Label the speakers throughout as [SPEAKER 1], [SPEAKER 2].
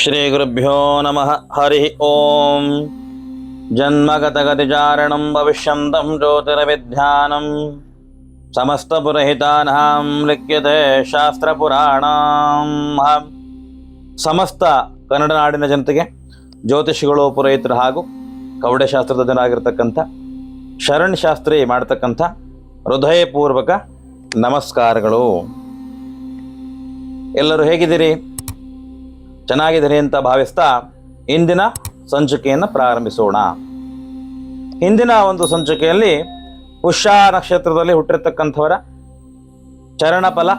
[SPEAKER 1] श्रीगुरुभ्यो नमः हरिः ॐ जन्मगतगतिचारणं भविष्यन्तं ज्योतिरविध्यानं समस्तपुरहितानां लिख्यते ಶಾಸ್ತ್ರಪುರಾಣಂ ಸಮಸ್ತ ಕನ್ನಡ ನಾಡಿನ ಜನತೆಗೆ ಜ್ಯೋತಿಷಿಗಳು ಪುರೋಹಿತರು ಹಾಗೂ ಕವಡೆಶಾಸ್ತ್ರದ ಜನರಾಗಿರ್ತಕ್ಕಂಥ ಶರಣ್ ಶಾಸ್ತ್ರಿ ಮಾಡ್ತಕ್ಕಂಥ ಹೃದಯಪೂರ್ವಕ ನಮಸ್ಕಾರಗಳು ಎಲ್ಲರೂ ಹೇಗಿದ್ದೀರಿ ಚೆನ್ನಾಗಿದ್ದೀರಿ ಅಂತ ಭಾವಿಸ್ತಾ ಇಂದಿನ ಸಂಚಿಕೆಯನ್ನು ಪ್ರಾರಂಭಿಸೋಣ. ಇಂದಿನ ಒಂದು ಸಂಚಿಕೆಯಲ್ಲಿ ಪುಷ್ಯ ನಕ್ಷತ್ರದಲ್ಲಿ ಹುಟ್ಟಿರ್ತಕ್ಕಂಥವರ ಚರಣಫಲ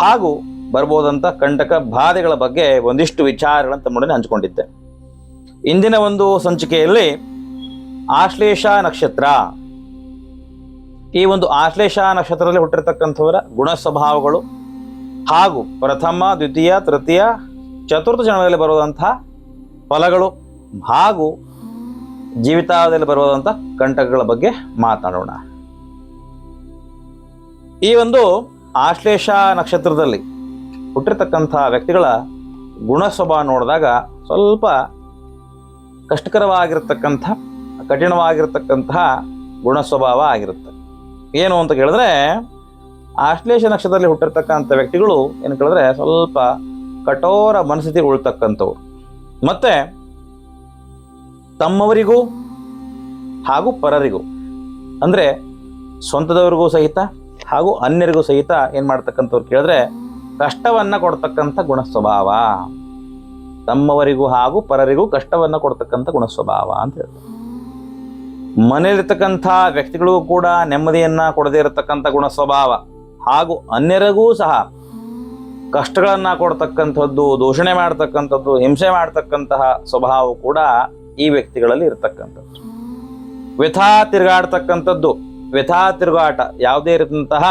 [SPEAKER 1] ಹಾಗೂ ಬರ್ಬೋದಂಥ ಕಂಟಕ ಬಾಧೆಗಳ ಬಗ್ಗೆ ಒಂದಿಷ್ಟು ವಿಚಾರಗಳನ್ನು ತಮ್ಮೊಡನೆ ಹಂಚಿಕೊಂಡಿದ್ದೆ. ಇಂದಿನ ಒಂದು ಸಂಚಿಕೆಯಲ್ಲಿ ಆಶ್ಲೇಷ ನಕ್ಷತ್ರ. ಈ ಒಂದು ಆಶ್ಲೇಷ ನಕ್ಷತ್ರದಲ್ಲಿ ಹುಟ್ಟಿರ್ತಕ್ಕಂಥವರ ಗುಣ ಸ್ವಭಾವಗಳು ಹಾಗೂ ಪ್ರಥಮ, ದ್ವಿತೀಯ, ತೃತೀಯ ಚತುರ್ಥ ಚರಣದಲ್ಲಿ ಬರುವಂತಹ ಫಲಗಳು ಹಾಗೂ ಜೀವಿತಾವಧಿಯಲ್ಲಿ ಬರುವಂಥ ಕಂಟಕಗಳ ಬಗ್ಗೆ ಮಾತನಾಡೋಣ. ಈ ಒಂದು ಆಶ್ಲೇಷ ನಕ್ಷತ್ರದಲ್ಲಿ ಹುಟ್ಟಿರ್ತಕ್ಕಂಥ ವ್ಯಕ್ತಿಗಳ ಗುಣ ಸ್ವಭಾವ ನೋಡಿದಾಗ ಸ್ವಲ್ಪ ಕಷ್ಟಕರವಾಗಿರ್ತಕ್ಕಂಥ, ಕಠಿಣವಾಗಿರ್ತಕ್ಕಂತಹ ಗುಣ ಸ್ವಭಾವ ಆಗಿರುತ್ತೆ. ಏನು ಅಂತ ಕೇಳಿದ್ರೆ, ಆಶ್ಲೇಷ ನಕ್ಷತ್ರದಲ್ಲಿ ಹುಟ್ಟಿರ್ತಕ್ಕಂಥ ವ್ಯಕ್ತಿಗಳು ಏನು ಕೇಳಿದ್ರೆ ಸ್ವಲ್ಪ ಕಠೋರ ಮನಸ್ಥಿತಿ ಉಳ್ತಕ್ಕಂಥವ್ರು. ಮತ್ತೆ ತಮ್ಮವರಿಗೂ ಹಾಗೂ ಪರರಿಗೂ, ಅಂದರೆ ಸ್ವಂತದವರಿಗೂ ಸಹಿತ ಹಾಗೂ ಅನ್ಯರಿಗೂ ಸಹಿತ ಏನು ಮಾಡ್ತಕ್ಕಂಥವ್ರು ಕೇಳಿದ್ರೆ ಕಷ್ಟವನ್ನು ಕೊಡ್ತಕ್ಕಂಥ ಗುಣ ಸ್ವಭಾವ ತಮ್ಮವರಿಗೂ ಹಾಗೂ ಪರರಿಗೂ ಕಷ್ಟವನ್ನು ಕೊಡ್ತಕ್ಕಂಥ ಗುಣ ಸ್ವಭಾವ ಅಂತ ಹೇಳ್ತಾರೆ. ಮನೆಯಲ್ಲಿರ್ತಕ್ಕಂಥ ವ್ಯಕ್ತಿಗಳಿಗೂ ಕೂಡ ನೆಮ್ಮದಿಯನ್ನ ಕೊಡದೇ ಇರತಕ್ಕಂಥ ಗುಣ ಸ್ವಭಾವ ಹಾಗೂ ಅನ್ಯರಿಗೂ ಸಹ ಕಷ್ಟಗಳನ್ನ ಕೊಡ್ತಕ್ಕಂಥದ್ದು, ದೂಷಣೆ ಮಾಡ್ತಕ್ಕಂಥದ್ದು, ಹಿಂಸೆ ಮಾಡ್ತಕ್ಕಂತಹ ಸ್ವಭಾವ ಕೂಡ ಈ ವ್ಯಕ್ತಿಗಳಲ್ಲಿ ಇರತಕ್ಕಂಥದ್ದು. ವ್ಯಥಾ ತಿರುಗಾಡ್ತಕ್ಕಂಥದ್ದು, ವ್ಯಥಾ ತಿರುಗಾಟ ಯಾವುದೇ ರೀತಿಯಂತಹ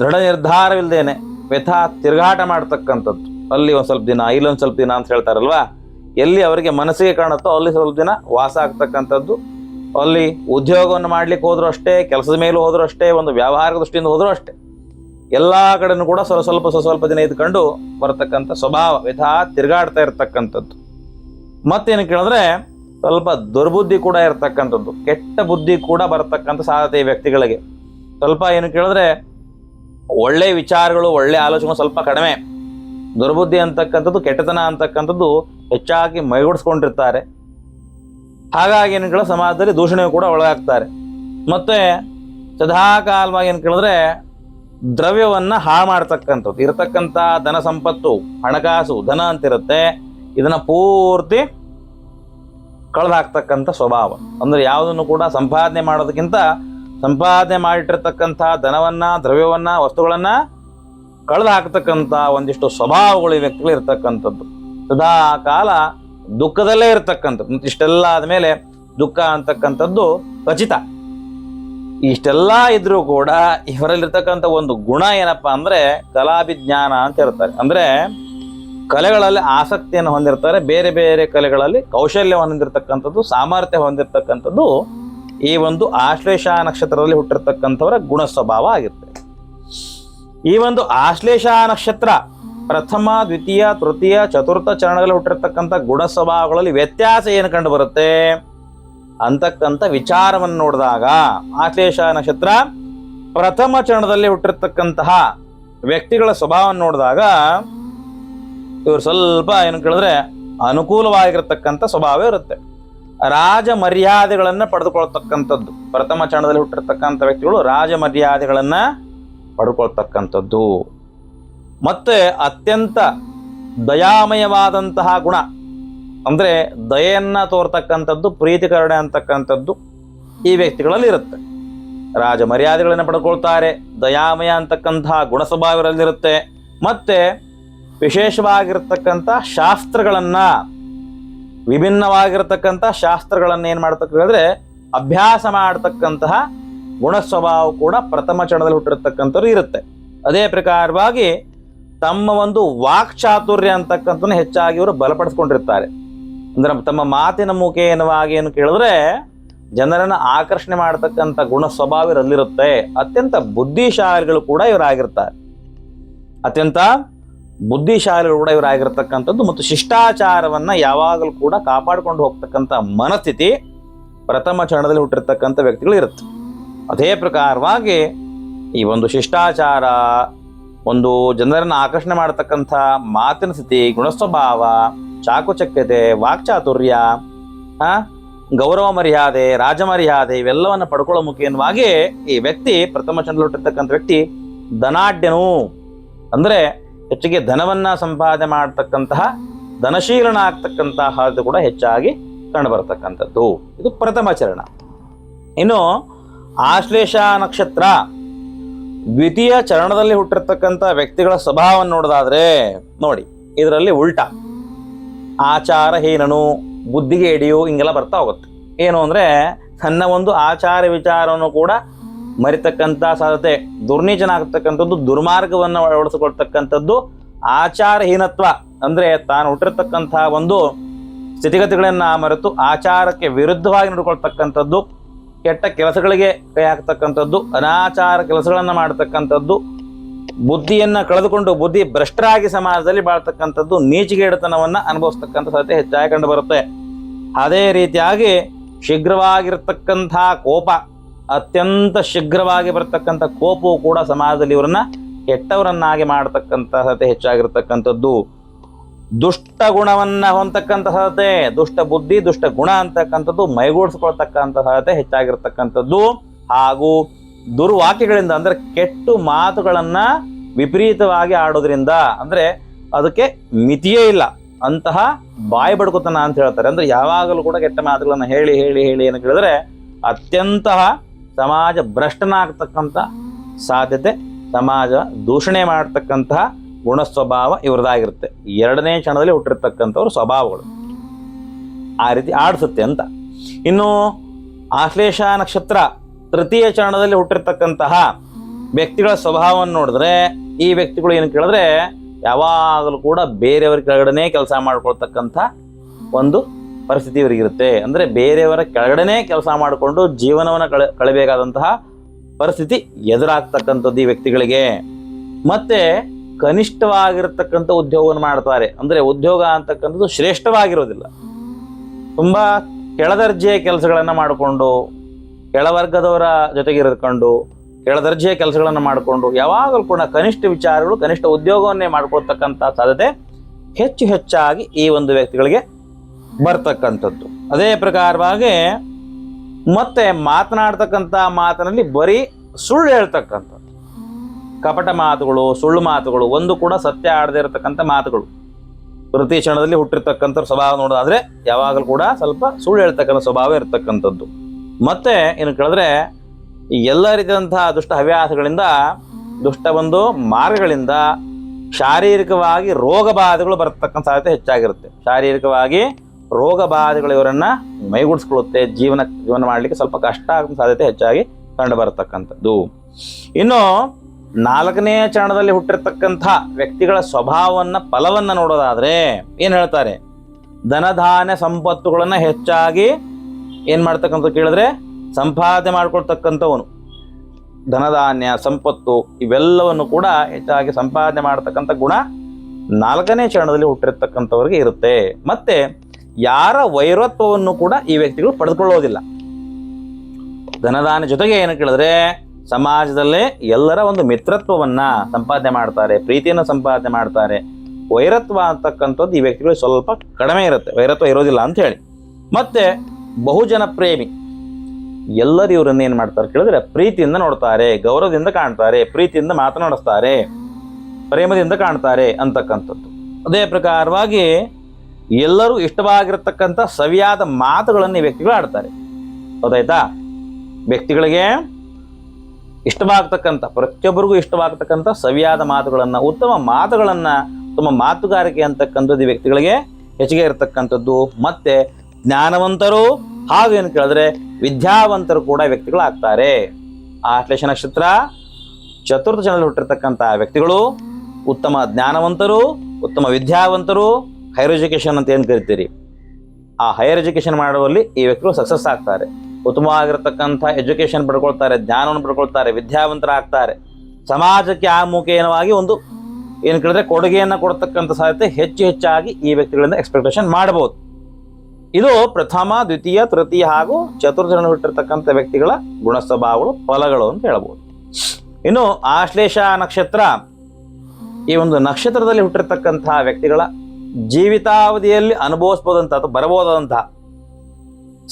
[SPEAKER 1] ದೃಢ ನಿರ್ಧಾರವಿಲ್ಲದೇನೆ ವ್ಯಥಾ ತಿರುಗಾಟ ಮಾಡ್ತಕ್ಕಂಥದ್ದು. ಅಲ್ಲಿ ಒಂದು ಸ್ವಲ್ಪ ದಿನ, ಇಲ್ಲೊಂದು ಸ್ವಲ್ಪ ದಿನ ಅಂತ ಹೇಳ್ತಾರಲ್ವಾ? ಎಲ್ಲಿ ಅವರಿಗೆ ಮನಸ್ಸಿಗೆ ಕಾಣುತ್ತೋ ಅಲ್ಲಿ ಸ್ವಲ್ಪ ದಿನ ವಾಸ ಆಗ್ತಕ್ಕಂಥದ್ದು. ಅಲ್ಲಿ ಉದ್ಯೋಗವನ್ನು ಮಾಡ್ಲಿಕ್ಕೆ ಹೋದರೂ ಅಷ್ಟೇ, ಕೆಲಸದ ಮೇಲೂ ಹೋದರೂ ಅಷ್ಟೇ, ಒಂದು ವ್ಯಾವಹಾರಿಕ ದೃಷ್ಟಿಯಿಂದ ಹೋದರೂ ಅಷ್ಟೇ. ಎಲ್ಲ ಕಡೆನೂ ಕೂಡ ಸ್ವಲ್ಪ ಸ್ವಲ್ಪ ಸ್ವಲ್ಪ ದಿನ ಇದ್ಕೊಂಡು ಬರತಕ್ಕಂಥ ಸ್ವಭಾವ, ವ್ಯಥಾ ತಿರುಗಾಡ್ತಾ ಇರತಕ್ಕಂಥದ್ದು. ಮತ್ತೇನು ಕೇಳಿದ್ರೆ ಸ್ವಲ್ಪ ದುರ್ಬುದ್ಧಿ ಕೂಡ ಇರತಕ್ಕಂಥದ್ದು, ಕೆಟ್ಟ ಬುದ್ಧಿ ಕೂಡ ಬರತಕ್ಕಂಥ ಸಾಧ್ಯತೆ ವ್ಯಕ್ತಿಗಳಿಗೆ. ಸ್ವಲ್ಪ ಏನು ಕೇಳಿದ್ರೆ ಒಳ್ಳೆ ವಿಚಾರಗಳು, ಒಳ್ಳೆ ಆಲೋಚನೆ ಸ್ವಲ್ಪ ಕಡಿಮೆ. ದುರ್ಬುದ್ಧಿ ಅಂತಕ್ಕಂಥದ್ದು, ಕೆಟ್ಟತನ ಅಂತಕ್ಕಂಥದ್ದು ಹೆಚ್ಚಾಗಿ ಮೈಗೂಡಿಸ್ಕೊಂಡಿರ್ತಾರೆ. ಹಾಗಾಗಿ ಏನು ಕೇಳಿದ್ರೆ ಸಮಾಜದಲ್ಲಿ ದೂಷಣೆಯು ಕೂಡ ಒಳಗಾಗ್ತಾರೆ. ಮತ್ತೆ ಸದಾಕಾಲವಾಗಿ ಏನು ಕೇಳಿದ್ರೆ ದ್ರವ್ಯವನ್ನ ಹಾಳು ಮಾಡ್ತಕ್ಕಂಥದ್ದು. ಇರತಕ್ಕಂಥ ಧನ ಸಂಪತ್ತು, ಹಣಕಾಸು, ಧನ ಅಂತಿರುತ್ತೆ. ಇದನ್ನ ಪೂರ್ತಿ ಕಳೆದಾಕ್ತಕ್ಕಂಥ ಸ್ವಭಾವ. ಅಂದ್ರೆ ಯಾವುದನ್ನು ಕೂಡ ಸಂಪಾದನೆ ಮಾಡೋದಕ್ಕಿಂತ ಸಂಪಾದನೆ ಮಾಡಿಟ್ಟಿರ್ತಕ್ಕಂಥ ಧನವನ್ನ, ದ್ರವ್ಯವನ್ನ, ವಸ್ತುಗಳನ್ನ ಕಳೆದು ಹಾಕ್ತಕ್ಕಂಥ ಒಂದಿಷ್ಟು ಸ್ವಭಾವಗಳು ಈ ವ್ಯಕ್ತಿಗಳು ಇರ್ತಕ್ಕಂಥದ್ದು. ಸದಾ ಕಾಲ ದುಃಖದಲ್ಲೇ ಇರತಕ್ಕಂಥದ್ದು. ಇಷ್ಟೆಲ್ಲ ಆದಮೇಲೆ ದುಃಖ ಅಂತಕ್ಕಂಥದ್ದು ಖಚಿತ. ಇಷ್ಟೆಲ್ಲ ಇದ್ರೂ ಕೂಡ ಇವರಲ್ಲಿರ್ತಕ್ಕಂಥ ಒಂದು ಗುಣ ಏನಪ್ಪ ಅಂದ್ರೆ ಕಲಾಭಿಜ್ಞಾನ ಅಂತ ಇರ್ತಾರೆ. ಅಂದ್ರೆ ಕಲೆಗಳಲ್ಲಿ ಆಸಕ್ತಿಯನ್ನು ಹೊಂದಿರ್ತಾರೆ, ಬೇರೆ ಬೇರೆ ಕಲೆಗಳಲ್ಲಿ ಕೌಶಲ್ಯ ಹೊಂದಿರತಕ್ಕಂಥದ್ದು, ಸಾಮರ್ಥ್ಯ ಹೊಂದಿರತಕ್ಕಂಥದ್ದು ಈ ಒಂದು ಆಶ್ಲೇಷ ನಕ್ಷತ್ರದಲ್ಲಿ ಹುಟ್ಟಿರ್ತಕ್ಕಂಥವರ ಗುಣ ಸ್ವಭಾವ ಆಗಿರುತ್ತೆ. ಈ ಒಂದು ಆಶ್ಲೇಷ ನಕ್ಷತ್ರ ಪ್ರಥಮ, ದ್ವಿತೀಯ, ತೃತೀಯ, ಚತುರ್ಥ ಚರಣಗಳಲ್ಲಿ ಹುಟ್ಟಿರ್ತಕ್ಕಂಥ ಗುಣ ಸ್ವಭಾವಗಳಲ್ಲಿ ವ್ಯತ್ಯಾಸ ಏನು ಕಂಡು ಬರುತ್ತೆ? ಅಂತಕ್ಕಂಥ ವಿಚಾರವನ್ನು ನೋಡಿದಾಗ ಆಶ್ಲೇಷ ನಕ್ಷತ್ರ ಪ್ರಥಮ ಚರಣದಲ್ಲಿ ಹುಟ್ಟಿರ್ತಕ್ಕಂತಹ ವ್ಯಕ್ತಿಗಳ ಸ್ವಭಾವವನ್ನು ನೋಡಿದಾಗ ಇವರು ಸ್ವಲ್ಪ ಏನು ಕೇಳಿದ್ರೆ ಅನುಕೂಲವಾಗಿರತಕ್ಕಂಥ ಸ್ವಭಾವ ಇರುತ್ತೆ. ರಾಜ ಮರ್ಯಾದೆಗಳನ್ನು ಪಡೆದುಕೊಳ್ತಕ್ಕಂಥದ್ದು. ಪ್ರಥಮ ಚರಣದಲ್ಲಿ ಹುಟ್ಟಿರ್ತಕ್ಕಂಥ ವ್ಯಕ್ತಿಗಳು ರಾಜ ಮರ್ಯಾದೆಗಳನ್ನು ಪಡ್ಕೊಳ್ತಕ್ಕಂಥದ್ದು ಮತ್ತೆ ಅತ್ಯಂತ ದಯಾಮಯವಾದಂತಹ ಗುಣ. ಅಂದ್ರೆ ದಯೆಯನ್ನು ತೋರ್ತಕ್ಕಂಥದ್ದು ಪ್ರೀತಿ ಕರುಣೆ ಅಂತಕ್ಕಂಥದ್ದು ಈ ವ್ಯಕ್ತಿಗಳಲ್ಲಿ ಇರುತ್ತೆ. ರಾಜ ಮರ್ಯಾದೆಗಳನ್ನು ಪಡ್ಕೊಳ್ತಾರೆ, ದಯಾಮಯ ಅಂತಕ್ಕಂತಹ ಗುಣ ಮತ್ತು ವಿಶೇಷವಾಗಿರ್ತಕ್ಕಂಥ ಶಾಸ್ತ್ರಗಳನ್ನು, ವಿಭಿನ್ನವಾಗಿರ್ತಕ್ಕಂಥ ಶಾಸ್ತ್ರಗಳನ್ನು ಏನು ಮಾಡ್ತಕ್ಕ ಹೇಳಿದ್ರೆ ಅಭ್ಯಾಸ ಮಾಡತಕ್ಕಂತಹ ಗುಣ ಸ್ವಭಾವ ಕೂಡ ಪ್ರಥಮ ಚರಣದಲ್ಲಿ ಹುಟ್ಟಿರ್ತಕ್ಕಂಥವ್ರು ಇರುತ್ತೆ. ಅದೇ ಪ್ರಕಾರವಾಗಿ ತಮ್ಮ ಒಂದು ವಾಕ್ ಚಾತುರ್ಯ ಅಂತಕ್ಕಂಥದ್ದು ಹೆಚ್ಚಾಗಿ ಇವರು ಬಲಪಡಿಸ್ಕೊಂಡಿರ್ತಾರೆ. ಅಂದ್ರೆ ತಮ್ಮ ಮಾತಿನ ಮುಖೇನವಾಗಿ ಏನು ಕೇಳಿದ್ರೆ ಜನರನ್ನು ಆಕರ್ಷಣೆ ಮಾಡತಕ್ಕಂಥ ಗುಣ ಸ್ವಭಾವ ಇರಲ್ಲಿರುತ್ತೆ ಅತ್ಯಂತ ಬುದ್ಧಿಶಾಲಿಗಳು ಕೂಡ ಇವರಾಗಿರ್ತಾರೆ. ಅತ್ಯಂತ ಬುದ್ಧಿಶಾಲಿಗಳು ಕೂಡ ಇವರಾಗಿರ್ತಕ್ಕಂಥದ್ದು ಮತ್ತು ಶಿಷ್ಟಾಚಾರವನ್ನ ಯಾವಾಗಲೂ ಕೂಡ ಕಾಪಾಡಿಕೊಂಡು ಹೋಗ್ತಕ್ಕಂಥ ಮನಸ್ಥಿತಿ ಪ್ರಥಮ ಚರಣದಲ್ಲಿ ಹುಟ್ಟಿರ್ತಕ್ಕಂಥ ವ್ಯಕ್ತಿಗಳು ಇರುತ್ತೆ. ಅದೇ ಪ್ರಕಾರವಾಗಿ ಈ ಒಂದು ಶಿಷ್ಟಾಚಾರ, ಒಂದು ಜನರನ್ನು ಆಕರ್ಷಣೆ ಮಾಡತಕ್ಕಂಥ ಮಾತಿನ ಸ್ಥಿತಿ, ಗುಣಸ್ವಭಾವ ಚಾಕುಚಕ್ಯತೆ ವಾಕ್ಚಾತುರ್ಯ ಆ, ಗೌರವ ಮರ್ಯಾದೆ ರಾಜಮರ್ಯಾದೆ ಇವೆಲ್ಲವನ್ನು ಪಡ್ಕೊಳ್ಳೋ ಮುಖೇನವಾಗಿ ಈ ವ್ಯಕ್ತಿ ಪ್ರಥಮ ಚಂದ್ರದಲ್ಲಿ ಹುಟ್ಟಿರ್ತಕ್ಕಂಥ ವ್ಯಕ್ತಿ ಧನಾಢ್ಯನು. ಅಂದರೆ ಹೆಚ್ಚಿಗೆ ಧನವನ್ನ ಸಂಪಾದನೆ ಮಾಡತಕ್ಕಂತಹ ಧನಶೀಲನಾಗ್ತಕ್ಕಂತಹ ಅದು ಕೂಡ ಹೆಚ್ಚಾಗಿ ಕಂಡುಬರತಕ್ಕಂಥದ್ದು. ಇದು ಪ್ರಥಮ ಚರಣ. ಇನ್ನು ಆಶ್ಲೇಷ ನಕ್ಷತ್ರ. ದ್ವಿತೀಯ ಚರಣದಲ್ಲಿ ಹುಟ್ಟಿರ್ತಕ್ಕಂಥ ವ್ಯಕ್ತಿಗಳ ಸ್ವಭಾವವನ್ನು ನೋಡೋದಾದ್ರೆ ನೋಡಿ ಇದರಲ್ಲಿ ಉಲ್ಟಾ. ಆಚಾರಹೀನನು, ಬುದ್ಧಿಗೆ ಹಿಡಿಯು ಹಿಂಗೆಲ್ಲ ಬರ್ತಾ ಹೋಗುತ್ತೆ. ಏನು ಅಂದ್ರೆ, ತನ್ನ ಒಂದು ಆಚಾರ ವಿಚಾರವನ್ನು ಕೂಡ ಮರಿತಕ್ಕಂಥ ಸಾಧ್ಯತೆ, ದುರ್ನೀಚನಾಗತಕ್ಕಂಥದ್ದು, ದುರ್ಮಾರ್ಗವನ್ನು ಅಳವಡಿಸಿಕೊಳ್ತಕ್ಕಂಥದ್ದು ಆಚಾರಹೀನತ್ವ. ಅಂದ್ರೆ ತಾನು ಹುಟ್ಟಿರ್ತಕ್ಕಂಥ ಒಂದು ಸ್ಥಿತಿಗತಿಗಳನ್ನ ಮರೆತು ಆಚಾರಕ್ಕೆ ವಿರುದ್ಧವಾಗಿ ನಡ್ಕೊಳ್ತಕ್ಕಂಥದ್ದು, ಕೆಟ್ಟ ಕೆಲಸಗಳಿಗೆ ಕೈ ಹಾಕ್ತಕ್ಕಂಥದ್ದು, ಅನಾಚಾರ ಕೆಲಸಗಳನ್ನು ಮಾಡತಕ್ಕಂಥದ್ದು ಬುದ್ಧಿಯನ್ನ ಕಳೆದುಕೊಂಡು ಬುದ್ಧಿ ಭ್ರಷ್ಟರಾಗಿ ಸಮಾಜದಲ್ಲಿ ಬಾಳ್ತಕ್ಕಂಥದ್ದು ನೀಚಿಗೇಡತನವನ್ನು ಅನುಭವಿಸ್ತಕ್ಕಂಥ ಸಾಧ್ಯತೆ ಹೆಚ್ಚಾಗಿ ಕಂಡು ಬರುತ್ತೆ. ಅದೇ ರೀತಿಯಾಗಿ ಶೀಘ್ರವಾಗಿರ್ತಕ್ಕಂಥ ಕೋಪ, ಅತ್ಯಂತ ಶೀಘ್ರವಾಗಿ ಬರತಕ್ಕಂಥ ಕೋಪವು ಕೂಡ ಸಮಾಜದಲ್ಲಿ ಇವರನ್ನ ಕೆಟ್ಟವರನ್ನಾಗಿ ಮಾಡತಕ್ಕಂಥ ಸಾಧ್ಯತೆ ಹೆಚ್ಚಾಗಿರ್ತಕ್ಕಂಥದ್ದು. ದುಷ್ಟ ಗುಣವನ್ನ ಹೊಂದತಕ್ಕಂಥ ಸಾಧ್ಯತೆ, ದುಷ್ಟ ಬುದ್ಧಿ, ದುಷ್ಟ ಗುಣ ಅಂತಕ್ಕಂಥದ್ದು ಮೈಗೂಡಿಸ್ಕೊಳ್ತಕ್ಕಂಥ ಸಾಧ್ಯತೆ ಹೆಚ್ಚಾಗಿರ್ತಕ್ಕಂಥದ್ದು. ಹಾಗೂ ದುರ್ವಾಕ್ಯಗಳಿಂದ, ಅಂದ್ರೆ ಕೆಟ್ಟು ಮಾತುಗಳನ್ನು ವಿಪರೀತವಾಗಿ ಆಡೋದ್ರಿಂದ, ಅಂದ್ರೆ ಅದಕ್ಕೆ ಮಿತಿಯೇ ಇಲ್ಲ. ಅಂತಹ ಬಾಯಿ ಬಡ್ಕೊತನ ಅಂತ ಹೇಳ್ತಾರೆ. ಅಂದ್ರೆ ಯಾವಾಗಲೂ ಕೂಡ ಕೆಟ್ಟ ಮಾತುಗಳನ್ನು ಹೇಳಿ ಹೇಳಿ ಹೇಳಿ ಏನು ಕೇಳಿದ್ರೆ ಅತ್ಯಂತ ಸಮಾಜ ಭ್ರಷ್ಟನಾಗ್ತಕ್ಕಂಥ ಸಾಧ್ಯತೆ, ಸಮಾಜ ದೂಷಣೆ ಮಾಡತಕ್ಕಂತಹ ಗುಣ ಸ್ವಭಾವ ಇವ್ರದಾಗಿರುತ್ತೆ ಎರಡನೇ ಕ್ಷಣದಲ್ಲಿ ಹುಟ್ಟಿರ್ತಕ್ಕಂಥವ್ರ ಸ್ವಭಾವಗಳು. ಆ ರೀತಿ ಆಡಿಸುತ್ತೆ ಅಂತ. ಇನ್ನು ಆಶ್ಲೇಷ ನಕ್ಷತ್ರ ತೃತೀಯ ಚರಣದಲ್ಲಿ ಹುಟ್ಟಿರ್ತಕ್ಕಂತಹ ವ್ಯಕ್ತಿಗಳ ಸ್ವಭಾವವನ್ನು ನೋಡಿದ್ರೆ ಈ ವ್ಯಕ್ತಿಗಳು ಏನು ಕೇಳಿದ್ರೆ ಯಾವಾಗಲೂ ಕೂಡ ಬೇರೆಯವರ ಕೆಳಗಡೆನೇ ಕೆಲಸ ಮಾಡ್ಕೊಳ್ತಕ್ಕಂಥ ಒಂದು ಪರಿಸ್ಥಿತಿ ಇವರಿಗಿರುತ್ತೆ ಅಂದರೆ ಬೇರೆಯವರ ಕೆಳಗಡೆನೇ ಕೆಲಸ ಮಾಡಿಕೊಂಡು ಜೀವನವನ್ನು ಕಳೆ, ಕಳಬೇಕಾದಂತಹ ಪರಿಸ್ಥಿತಿ ಎದುರಾಗ್ತಕ್ಕಂಥದ್ದು ಈ ವ್ಯಕ್ತಿಗಳಿಗೆ. ಮತ್ತೆ ಕನಿಷ್ಠವಾಗಿರತಕ್ಕಂಥ ಉದ್ಯೋಗವನ್ನು ಮಾಡ್ತಾರೆ. ಅಂದರೆ ಉದ್ಯೋಗ ಅಂತಕ್ಕಂಥದ್ದು ಶ್ರೇಷ್ಠವಾಗಿರೋದಿಲ್ಲ. ತುಂಬ ಕೆಳದರ್ಜೆಯ ಕೆಲಸಗಳನ್ನು ಮಾಡಿಕೊಂಡು ಕೆಳವರ್ಗದವರ ಜೊತೆಗೆ ಇರಕೊಂಡು ಕೆಳದರ್ಜೆಯ ಕೆಲಸಗಳನ್ನು ಮಾಡಿಕೊಂಡು, ಯಾವಾಗಲೂ ಕೂಡ ಕನಿಷ್ಠ ವಿಚಾರಗಳು, ಕನಿಷ್ಠ ಉದ್ಯೋಗವನ್ನೇ ಮಾಡ್ಕೊಳ್ತಕ್ಕಂಥ ಸಾಧ್ಯತೆ ಹೆಚ್ಚು ಹೆಚ್ಚಾಗಿ ಈ ಒಂದು ವ್ಯಕ್ತಿಗಳಿಗೆ ಬರ್ತಕ್ಕಂಥದ್ದು. ಅದೇ ಪ್ರಕಾರವಾಗಿ ಮತ್ತೆ ಮಾತನಾಡ್ತಕ್ಕಂಥ ಮಾತಿನಲ್ಲಿ ಬರೀ ಸುಳ್ಳು ಹೇಳ್ತಕ್ಕಂಥದ್ದು. ಕಪಟ ಮಾತುಗಳು, ಸುಳ್ಳು ಮಾತುಗಳು, ಒಂದು ಕೂಡ ಸತ್ಯ ಆಡದೇ ಇರತಕ್ಕಂಥ ಮಾತುಗಳು. ಪ್ರತಿ ಕ್ಷಣದಲ್ಲಿ ಹುಟ್ಟಿರ್ತಕ್ಕಂಥ ಸ್ವಭಾವ ನೋಡೋದಾದ್ರೆ ಯಾವಾಗಲೂ ಕೂಡ ಸ್ವಲ್ಪ ಸುಳ್ಳು ಹೇಳ್ತಕ್ಕಂಥ ಸ್ವಭಾವ ಇರತಕ್ಕಂಥದ್ದು. ಮತ್ತೆ ಏನು ಕೇಳಿದ್ರೆ ಎಲ್ಲ ರೀತಿಯಾದಂತಹ ದುಷ್ಟ ಹವ್ಯಾಸಗಳಿಂದ, ದುಷ್ಟ ಒಂದು ಮಾರ್ಗಗಳಿಂದ ಶಾರೀರಿಕವಾಗಿ ರೋಗ ಬಾಧೆಗಳು ಬರತಕ್ಕಂಥ ಸಾಧ್ಯತೆ ಹೆಚ್ಚಾಗಿರುತ್ತೆ. ಶಾರೀರಿಕವಾಗಿ ರೋಗ ಬಾಧೆಗಳು ಇವರನ್ನ ಮೈಗೂಡಿಸ್ಕೊಳ್ಳುತ್ತೆ, ಜೀವನ ಜೀವನ ಮಾಡಲಿಕ್ಕೆ ಸ್ವಲ್ಪ ಕಷ್ಟ ಆಗೋ ಸಾಧ್ಯತೆ ಹೆಚ್ಚಾಗಿ ಕಂಡು ಬರತಕ್ಕಂಥದ್ದು. ಇನ್ನು ನಾಲ್ಕನೇ ಚರಣದಲ್ಲಿ ಹುಟ್ಟಿರ್ತಕ್ಕಂಥ ವ್ಯಕ್ತಿಗಳ ಸ್ವಭಾವವನ್ನ, ಫಲವನ್ನ ನೋಡೋದಾದ್ರೆ ಏನ್ ಹೇಳ್ತಾರೆ? ಧನಧಾನ್ಯ ಸಂಪತ್ತುಗಳನ್ನ ಹೆಚ್ಚಾಗಿ ಏನ್ ಮಾಡ್ತಕ್ಕಂಥ ಕೇಳಿದ್ರೆ, ಸಂಪಾದನೆ ಮಾಡ್ಕೊಳ್ತಕ್ಕಂಥವನು. ಧನಧಾನ್ಯ, ಸಂಪತ್ತು, ಇವೆಲ್ಲವನ್ನು ಕೂಡ ಹೆಚ್ಚಾಗಿ ಸಂಪಾದನೆ ಮಾಡ್ತಕ್ಕಂಥ ಗುಣ ನಾಲ್ಕನೇ ಚರಣದಲ್ಲಿ ಹುಟ್ಟಿರ್ತಕ್ಕಂಥವ್ರಿಗೆ ಇರುತ್ತೆ. ಮತ್ತೆ ಯಾರ ವೈರತ್ವವನ್ನು ಕೂಡ ಈ ವ್ಯಕ್ತಿಗಳು ಪಡೆದುಕೊಳ್ಳೋದಿಲ್ಲ. ಧನದಾನ ಜೊತೆಗೆ ಏನು ಕೇಳಿದ್ರೆ, ಸಮಾಜದಲ್ಲೇ ಎಲ್ಲರ ಒಂದು ಮಿತ್ರತ್ವವನ್ನ ಸಂಪಾದನೆ ಮಾಡ್ತಾರೆ, ಪ್ರೀತಿಯನ್ನು ಸಂಪಾದನೆ ಮಾಡ್ತಾರೆ. ವೈರತ್ವ ಅಂತಕ್ಕಂಥದ್ದು ಈ ವ್ಯಕ್ತಿಗಳು ಸ್ವಲ್ಪ ಕಡಿಮೆ ಇರುತ್ತೆ. ವೈರತ್ವ ಇರೋದಿಲ್ಲ ಅಂತ ಹೇಳಿ. ಮತ್ತೆ ಬಹುಜನ ಪ್ರೇಮಿ ಎಲ್ಲರೂ ಇವರನ್ನ ಏನು ಮಾಡ್ತಾರೆ ಕೇಳಿದ್ರೆ ಪ್ರೀತಿಯಿಂದ ನೋಡ್ತಾರೆ, ಗೌರವದಿಂದ ಕಾಣ್ತಾರೆ, ಪ್ರೀತಿಯಿಂದ ಮಾತನಾಡಿಸ್ತಾರೆ, ಪ್ರೇಮದಿಂದ ಕಾಣ್ತಾರೆ ಅಂತಕ್ಕಂಥದ್ದು. ಅದೇ ಪ್ರಕಾರವಾಗಿ ಎಲ್ಲರೂ ಇಷ್ಟವಾಗಿರತಕ್ಕಂಥ ಸವಿಯಾದ ಮಾತುಗಳನ್ನು ಈ ವ್ಯಕ್ತಿಗಳು ಆಡ್ತಾರೆ. ಹೌದಾಯ್ತಾ ವ್ಯಕ್ತಿಗಳಿಗೆ ಇಷ್ಟವಾಗ್ತಕ್ಕಂಥ, ಪ್ರತಿಯೊಬ್ಬರಿಗೂ ಇಷ್ಟವಾಗ್ತಕ್ಕಂಥ ಸವಿಯಾದ ಮಾತುಗಳನ್ನು, ಉತ್ತಮ ಮಾತುಗಳನ್ನು, ಉತ್ತಮ ಮಾತುಗಾರಿಕೆ ಅಂತಕ್ಕಂಥದ್ದು ಈ ವ್ಯಕ್ತಿಗಳಿಗೆ ಹೆಚ್ಚಿಗೆ ಇರತಕ್ಕಂಥದ್ದು. ಮತ್ತೆ ಜ್ಞಾನವಂತರು ಹಾಗೂ ಏನು ಕೇಳಿದ್ರೆ ವಿದ್ಯಾವಂತರು ಕೂಡ ವ್ಯಕ್ತಿಗಳು ಆಗ್ತಾರೆ ಆಶ್ಲೇಷ ನಕ್ಷತ್ರ ಚತುರ್ಥ ಜನರಲ್ಲಿ ಹುಟ್ಟಿರ್ತಕ್ಕಂಥ ವ್ಯಕ್ತಿಗಳು, ಉತ್ತಮ ಜ್ಞಾನವಂತರು, ಉತ್ತಮ ವಿದ್ಯಾವಂತರು ಹೈಯರ್ ಎಜುಕೇಶನ್ ಅಂತ ಏನು ಕರಿತೀರಿ? ಆ ಹೈಯರ್ ಎಜುಕೇಶನ್ ಮಾಡುವಲ್ಲಿ ಈ ವ್ಯಕ್ತಿಗಳು ಸಕ್ಸಸ್ ಆಗ್ತಾರೆ. ಉತ್ತಮವಾಗಿರತಕ್ಕಂಥ ಎಜುಕೇಶನ್ ಪಡ್ಕೊಳ್ತಾರೆ, ಜ್ಞಾನವನ್ನು ಪಡ್ಕೊಳ್ತಾರೆ, ವಿದ್ಯಾವಂತರಾಗ್ತಾರೆ. ಸಮಾಜಕ್ಕೆ ಆ ಮುಖೇನವಾಗಿ ಒಂದು ಏನು ಕೇಳಿದ್ರೆ ಕೊಡುಗೆಯನ್ನು ಕೊಡ್ತಕ್ಕಂಥ ಸಾಧ್ಯತೆ ಹೆಚ್ಚು ಹೆಚ್ಚಾಗಿ ಈ ವ್ಯಕ್ತಿಗಳಿಂದ ಎಕ್ಸ್ಪೆಕ್ಟೇಷನ್ ಮಾಡಬಹುದು ಇದು ಪ್ರಥಮ, ದ್ವಿತೀಯ, ತೃತೀಯ ಹಾಗೂ ಚತುರ್ಥ ಹುಟ್ಟಿರ್ತಕ್ಕಂಥ ವ್ಯಕ್ತಿಗಳ ಗುಣ ಸ್ವಭಾವಗಳು ಫಲಗಳು ಅಂತ ಹೇಳ್ಬೋದು. ಇನ್ನು ಆಶ್ಲೇಷ ನಕ್ಷತ್ರ, ಈ ಒಂದು ನಕ್ಷತ್ರದಲ್ಲಿ ಹುಟ್ಟಿರ್ತಕ್ಕಂತಹ ವ್ಯಕ್ತಿಗಳ ಜೀವಿತಾವಧಿಯಲ್ಲಿ ಅನುಭವಿಸ್ಬೋದಂತ ಅಥವಾ ಬರಬಹುದಾದಂತಹ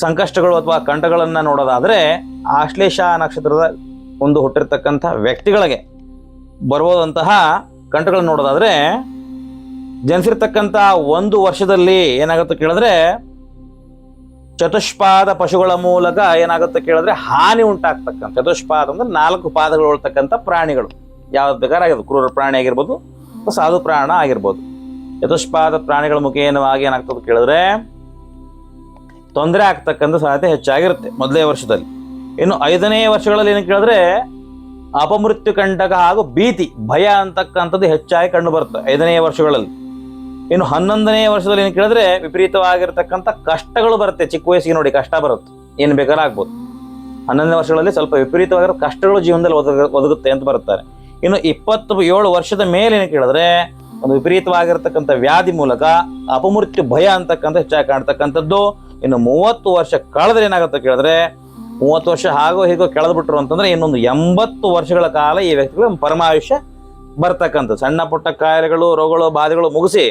[SPEAKER 1] ಸಂಕಷ್ಟಗಳು ಅಥವಾ ಕಂಟಗಳನ್ನು ನೋಡೋದಾದ್ರೆ ಆಶ್ಲೇಷ ನಕ್ಷತ್ರದ ಒಂದು ಹುಟ್ಟಿರ್ತಕ್ಕಂಥ ವ್ಯಕ್ತಿಗಳಿಗೆ ಬರ್ಬೋದಂತಹ ಕಂಟಗಳನ್ನು ನೋಡೋದಾದ್ರೆ ಜನಿಸಿರ್ತಕ್ಕಂಥ ಒಂದು ವರ್ಷದಲ್ಲಿ ಏನಾಗುತ್ತೆ ಕೇಳಿದ್ರೆ ಚತುಷ್ಪಾದ ಪಶುಗಳ ಮೂಲಕ ಏನಾಗುತ್ತೆ ಕೇಳಿದ್ರೆ ಹಾನಿ ಉಂಟಾಗ್ತಕ್ಕಂಥ, ಚತುಷ್ಪಾದ ಅಂದ್ರೆ ನಾಲ್ಕು ಪಾದಗಳು ಉಳ್ತಕ್ಕಂಥ ಪ್ರಾಣಿಗಳು. ಯಾವ್ದು ಬೇಕಾರಾಗಿರ್ಬೋದು ಕ್ರೂರ ಪ್ರಾಣಿ ಆಗಿರ್ಬೋದು ಸಾಧು ಪ್ರಾಣ ಆಗಿರ್ಬೋದು. ಚತುಷ್ಪಾದ ಪ್ರಾಣಿಗಳ ಮುಖೇನವಾಗಿ ಏನಾಗ್ತದೆ ಕೇಳಿದ್ರೆ, ತೊಂದರೆ ಆಗ್ತಕ್ಕಂಥ ಸಾಧ್ಯತೆ ಹೆಚ್ಚಾಗಿರುತ್ತೆ ಮೊದಲೇ ವರ್ಷದಲ್ಲಿ. ಇನ್ನು ಐದನೇ ವರ್ಷಗಳಲ್ಲಿ ಏನು ಕೇಳಿದ್ರೆ, ಅಪಮೃತ್ಯು ಕಂಟಕ ಹಾಗೂ ಭೀತಿ, ಭಯ ಅಂತಕ್ಕಂಥದ್ದು ಹೆಚ್ಚಾಗಿ ಕಂಡು ಬರುತ್ತೆ ಐದನೇ ವರ್ಷಗಳಲ್ಲಿ. ಇನ್ನು ಹನ್ನೊಂದನೇ ವರ್ಷದಲ್ಲಿ ಏನು ಕೇಳಿದ್ರೆ ವಿಪರೀತವಾಗಿರ್ತಕ್ಕಂಥ ಕಷ್ಟಗಳು ಬರುತ್ತೆ. ಚಿಕ್ಕ ವಯಸ್ಸಿಗೆ ನೋಡಿ ಕಷ್ಟ ಬರುತ್ತೆ. ಏನು ಬೇಕಾದ್ರೂ ಆಗ್ಬೋದು. ಹನ್ನೊಂದನೇ ವರ್ಷಗಳಲ್ಲಿ ಸ್ವಲ್ಪ ವಿಪರೀತವಾಗಿರೋ ಕಷ್ಟಗಳು ಜೀವನದಲ್ಲಿ ಒದಗ, ಒದಗುತ್ತೆ ಅಂತ ಬರುತ್ತಾರೆ. ಇನ್ನು ಇಪ್ಪತ್ತು ಏಳು ವರ್ಷದ ಮೇಲೆ ಏನು ಕೇಳಿದ್ರೆ ಒಂದು ವಿಪರೀತವಾಗಿರ್ತಕ್ಕಂಥ ವ್ಯಾಧಿ ಮೂಲಕ ಅಪಮೃತ್ಯು ಭಯ ಅಂತಕ್ಕಂಥ ಹೆಚ್ಚಾಗಿ ಕಾಣ್ತಕ್ಕಂಥದ್ದು. ಇನ್ನು ಮೂವತ್ತು ವರ್ಷ ಕಳೆದ್ರೆ ಏನಾಗುತ್ತೆ ಕೇಳಿದ್ರೆ ಮೂವತ್ತು ವರ್ಷ ಹಾಗೋ ಹೀಗೋ ಕೆಳದ್ಬಿಟ್ರು ಅಂತಂದ್ರೆ ಇನ್ನೊಂದು ಎಂಬತ್ತು ವರ್ಷಗಳ ಕಾಲ ಈ ವ್ಯಕ್ತಿಗಳು ಪರಮಾಯುಷ್ಯ ಬರ್ತಕ್ಕಂಥ ಸಣ್ಣ ಪುಟ್ಟ ಕಾಯಿಲೆಗಳು, ರೋಗಗಳು, ಬಾಧೆಗಳು ಮುಗಿಸಿ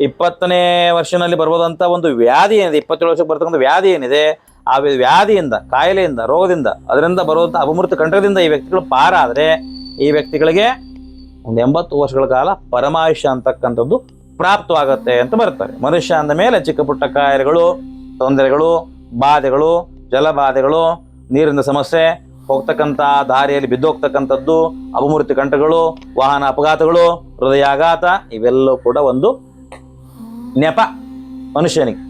[SPEAKER 1] ಇಪ್ಪತ್ತನೇ ವರ್ಷನಲ್ಲಿ ಬರ್ಬೋದಂಥ ಒಂದು ವ್ಯಾಧಿ ಏನಿದೆ, ಇಪ್ಪತ್ತೇಳು ವರ್ಷಕ್ಕೆ ಬರ್ತಕ್ಕಂಥ ವ್ಯಾಧಿ ಏನಿದೆ, ಆ ವ್ಯ- ವ್ಯಾಧಿಯಿಂದ, ಕಾಯಿಲೆಯಿಂದ, ರೋಗದಿಂದ, ಅದರಿಂದ ಬರುವಂಥ ಅಪಮೃತ ಕಂಠದಿಂದ ಈ ವ್ಯಕ್ತಿಗಳು ಪಾರಾದರೆ, ಈ ವ್ಯಕ್ತಿಗಳಿಗೆ ಒಂದು ಎಂಬತ್ತು ವರ್ಷಗಳ ಕಾಲ ಪರಮಾಯುಷ್ಯ ಅಂತಕ್ಕಂಥದ್ದು ಪ್ರಾಪ್ತವಾಗುತ್ತೆ ಅಂತ ಬರ್ತಾರೆ ಮನುಷ್ಯ ಅಂದ ಮೇಲೆ ಚಿಕ್ಕ ಪುಟ್ಟ ಕಾಯಿಲೆಗಳು, ತೊಂದರೆಗಳು, ಬಾಧೆಗಳು, ಜಲಬಾಧೆಗಳು, ನೀರಿನ ಸಮಸ್ಯೆ, ಹೋಗ್ತಕ್ಕಂಥ ದಾರಿಯಲ್ಲಿ ಬಿದ್ದೋಗ್ತಕ್ಕಂಥದ್ದು ಅಪಮೃತಿ ಕಂಠಗಳು ವಾಹನ ಅಪಘಾತಗಳು, ಹೃದಯಾಘಾತ, ಇವೆಲ್ಲವೂ ಕೂಡ ಒಂದು ನೆಪ ಮನುಷ್ಯನಿಗೆ.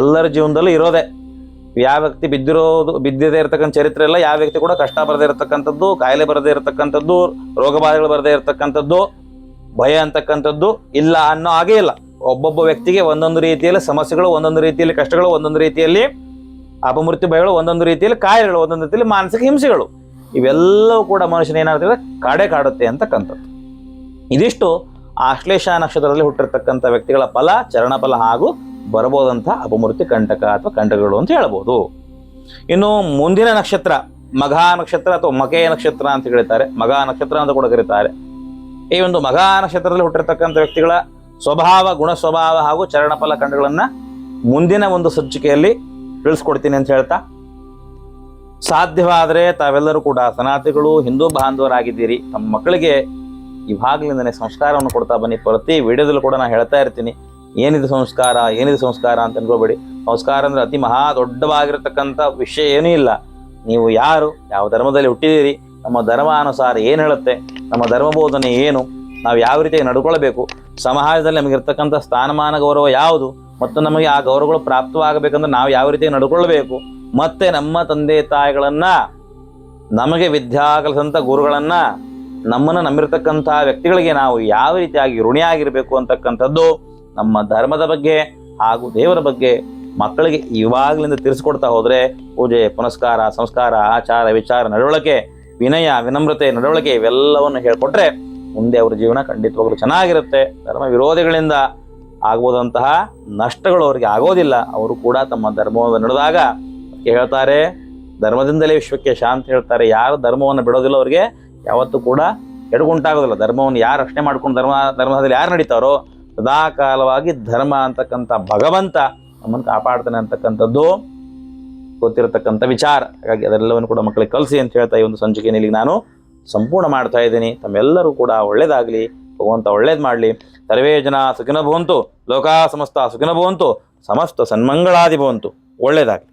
[SPEAKER 1] ಎಲ್ಲರ ಜೀವನದಲ್ಲೂ ಇರೋದೇ. ಯಾವ ವ್ಯಕ್ತಿ ಬಿದ್ದಿರೋದು ಬಿದ್ದಿದೆ ಇರತಕ್ಕಂಥ ಚರಿತ್ರೆ ಇಲ್ಲ, ಯಾವ ವ್ಯಕ್ತಿ ಕೂಡ ಕಷ್ಟ ಬರದೇ ಇರತಕ್ಕಂಥದ್ದು, ಕಾಯಿಲೆ ಬರದೇ ಇರತಕ್ಕಂಥದ್ದು ರೋಗಬಾಧೆಗಳು ಬರದೇ ಇರತಕ್ಕಂಥದ್ದು, ಭಯ ಅಂತಕ್ಕಂಥದ್ದು ಇಲ್ಲ ಅನ್ನೋ ಹಾಗೆ ಇಲ್ಲ. ಒಬ್ಬೊಬ್ಬ ವ್ಯಕ್ತಿಗೆ ಒಂದೊಂದು ರೀತಿಯಲ್ಲಿ ಸಮಸ್ಯೆಗಳು, ಒಂದೊಂದು ರೀತಿಯಲ್ಲಿ ಕಷ್ಟಗಳು, ಒಂದೊಂದು ರೀತಿಯಲ್ಲಿ ಅಪಮೃತ್ಯು ಭಯಗಳು, ಒಂದೊಂದು ರೀತಿಯಲ್ಲಿ ಕಾಯಿಲೆಗಳು, ಒಂದೊಂದು ರೀತಿಯಲ್ಲಿ ಮಾನಸಿಕ ಹಿಂಸೆಗಳು. ಇವೆಲ್ಲವೂ ಕೂಡ ಮನುಷ್ಯನ ಏನಾಗ್ತದೆ? ಕಾಡೆ ಕಾಡುತ್ತೆ ಅಂತಕ್ಕಂಥದ್ದು. ಇದಿಷ್ಟು ಆಶ್ಲೇಷ ನಕ್ಷತ್ರದಲ್ಲಿ ಹುಟ್ಟಿರ್ತಕ್ಕಂಥ ವ್ಯಕ್ತಿಗಳ ಫಲ, ಚರಣಫಲ ಹಾಗೂ ಬರಬಹುದಂತಹ ಅಪಮೂರ್ತಿ ಕಂಟಕ ಅಥವಾ ಕಂಟಕಗಳು ಅಂತ ಹೇಳ್ಬೋದು. ಇನ್ನು ಮುಂದಿನ ನಕ್ಷತ್ರ, ಮಘ ನಕ್ಷತ್ರ ಅಥವಾ ಮಕೆಯ ನಕ್ಷತ್ರ ಅಂತ ಹೇಳ್ತಾರೆ ಮಘ ನಕ್ಷತ್ರ ಅಂತ ಕೂಡ ಕರೀತಾರೆ. ಈ ಒಂದು ಮಘ ನಕ್ಷತ್ರದಲ್ಲಿ ಹುಟ್ಟಿರ್ತಕ್ಕಂಥ ವ್ಯಕ್ತಿಗಳ ಸ್ವಭಾವ, ಗುಣ ಸ್ವಭಾವ ಹಾಗೂ ಚರಣಫಲ ಕಂಡಗಳನ್ನು ಮುಂದಿನ ಒಂದು ಸಂಚಿಕೆಯಲ್ಲಿ ತಿಳಿಸ್ಕೊಡ್ತೀನಿ ಅಂತ ಹೇಳ್ತಾ. ಸಾಧ್ಯವಾದರೆ ತಾವೆಲ್ಲರೂ ಕೂಡ ಸನಾತಿಗಳು ಹಿಂದೂ ಬಾಂಧವರಾಗಿದ್ದೀರಿ. ತಮ್ಮ ಮಕ್ಕಳಿಗೆ ಇವಾಗಲಿಂದನೇ ಸಂಸ್ಕಾರವನ್ನು ಕೊಡ್ತಾ ಬನ್ನಿ. ಪ್ರತಿ ವಿಡಿಯೋದಲ್ಲೂ ಕೂಡ ನಾನು ಹೇಳ್ತಾ ಇರ್ತೀನಿ, ಏನಿದು ಸಂಸ್ಕಾರ ಏನಿದು ಸಂಸ್ಕಾರ ಅಂತ ಅನ್ಕೋಬೇಡಿ. ಸಂಸ್ಕಾರ ಅಂದ್ರೆ ಅತಿ ಮಹಾ ದೊಡ್ಡವಾಗಿರತಕ್ಕಂಥ ವಿಷಯ ಏನೂ ಇಲ್ಲ. ನೀವು ಯಾರು, ಯಾವ ಧರ್ಮದಲ್ಲಿ ಹುಟ್ಟಿದ್ದೀರಿ, ನಮ್ಮ ಧರ್ಮಾನುಸಾರ ಏನು ಹೇಳುತ್ತೆ, ನಮ್ಮ ಧರ್ಮ ಬೋಧನೆ ಏನು, ನಾವು ಯಾವ ರೀತಿಯಾಗಿ ನಡ್ಕೊಳ್ಬೇಕು, ಸಮಾಜದಲ್ಲಿ ನಮಗಿರ್ತಕ್ಕಂಥ ಸ್ಥಾನಮಾನ, ಗೌರವ ಯಾವುದು, ಮತ್ತು ನಮಗೆ ಆ ಗೌರವಗಳು ಪ್ರಾಪ್ತವಾಗಬೇಕಂದ್ರೆ ನಾವು ಯಾವ ರೀತಿಯಾಗಿ ನಡ್ಕೊಳ್ಬೇಕು, ಮತ್ತೆ ನಮ್ಮ ತಂದೆ ತಾಯಿಗಳನ್ನು, ನಮಗೆ ವಿದ್ಯಾ ಕಲಿಸಿದಂಥ ಗುರುಗಳನ್ನ ನಮ್ಮನ್ನು ನಂಬಿರ್ತಕ್ಕಂಥ ವ್ಯಕ್ತಿಗಳಿಗೆ ನಾವು ಯಾವ ರೀತಿಯಾಗಿ ಋಣಿಯಾಗಿರಬೇಕು ಅಂತಕ್ಕಂಥದ್ದು ನಮ್ಮ ಧರ್ಮದ ಬಗ್ಗೆ ಹಾಗೂ ದೇವರ ಬಗ್ಗೆ ಮಕ್ಕಳಿಗೆ ಇವಾಗಲಿಂದ ತಿಳಿಸ್ಕೊಡ್ತಾ ಹೋದರೆ ಪೂಜೆ, ಪುನಸ್ಕಾರ, ಸಂಸ್ಕಾರ, ಆಚಾರ, ವಿಚಾರ, ನಡವಳಿಕೆ, ವಿನಯ, ವಿನಮ್ರತೆ, ನಡವಳಿಕೆ ಇವೆಲ್ಲವನ್ನು ಹೇಳ್ಕೊಟ್ರೆ ಮುಂದೆ ಅವರ ಜೀವನ ಖಂಡಿತವಾಗ್ಲೂ ಚೆನ್ನಾಗಿರುತ್ತೆ. ಧರ್ಮ ವಿರೋಧಿಗಳಿಂದ ಆಗುವುದಂತಹ ನಷ್ಟಗಳು ಅವರಿಗೆ ಆಗೋದಿಲ್ಲ. ಅವರು ಕೂಡ ತಮ್ಮ ಧರ್ಮವನ್ನು ನಡೆದಾಗ ಹೇಳ್ತಾರೆ, ಧರ್ಮದಿಂದಲೇ ವಿಶ್ವಕ್ಕೆ ಶಾಂತಿ ಹೇಳ್ತಾರೆ. ಯಾರು ಧರ್ಮವನ್ನು ಬಿಡೋದಿಲ್ಲ ಅವರಿಗೆ ಯಾವತ್ತೂ ಕೂಡ ಎಡಗುಂಟಾಗೋದಿಲ್ಲ ಧರ್ಮವನ್ನು ಯಾರು ರಕ್ಷಣೆ ಮಾಡ್ಕೊಂಡು ಧರ್ಮ, ಧರ್ಮದಲ್ಲಿ ಯಾರು ನಡೀತಾರೋ ಸದಾಕಾಲವಾಗಿ ಧರ್ಮ ಅಂತಕ್ಕಂಥ ಭಗವಂತ ನಮ್ಮನ್ನು ಕಾಪಾಡ್ತಾನೆ ಅಂತಕ್ಕಂಥದ್ದು ಗೊತ್ತಿರತಕ್ಕಂಥ ವಿಚಾರ. ಹಾಗಾಗಿ ಅದೆಲ್ಲವನ್ನು ಕೂಡ ಮಕ್ಕಳಿಗೆ ಕಲಿಸಿ ಅಂತ ಹೇಳ್ತಾ ಈ ಒಂದು ಸಂಚಿಕೆಯಲ್ಲಿ ನಾನು ಸಂಪೂರ್ಣ ಮಾಡ್ತಾ ಇದ್ದೀನಿ. ತಮ್ಮೆಲ್ಲರೂ ಕೂಡ ಒಳ್ಳೇದಾಗಲಿ, ಭಗವಂತ ಒಳ್ಳೇದು ಮಾಡಲಿ. ಸರ್ವೇ ಜನ ಸುಖಿನ ಭವಂತು, ಲೋಕಾ ಸಮಸ್ತ ಸುಖಿನ ಭವಂತು, ಸಮಸ್ತ ಸನ್ಮಂಗಳಾದಿ ಭವಂತು, ಒಳ್ಳೇದಾಗಲಿ.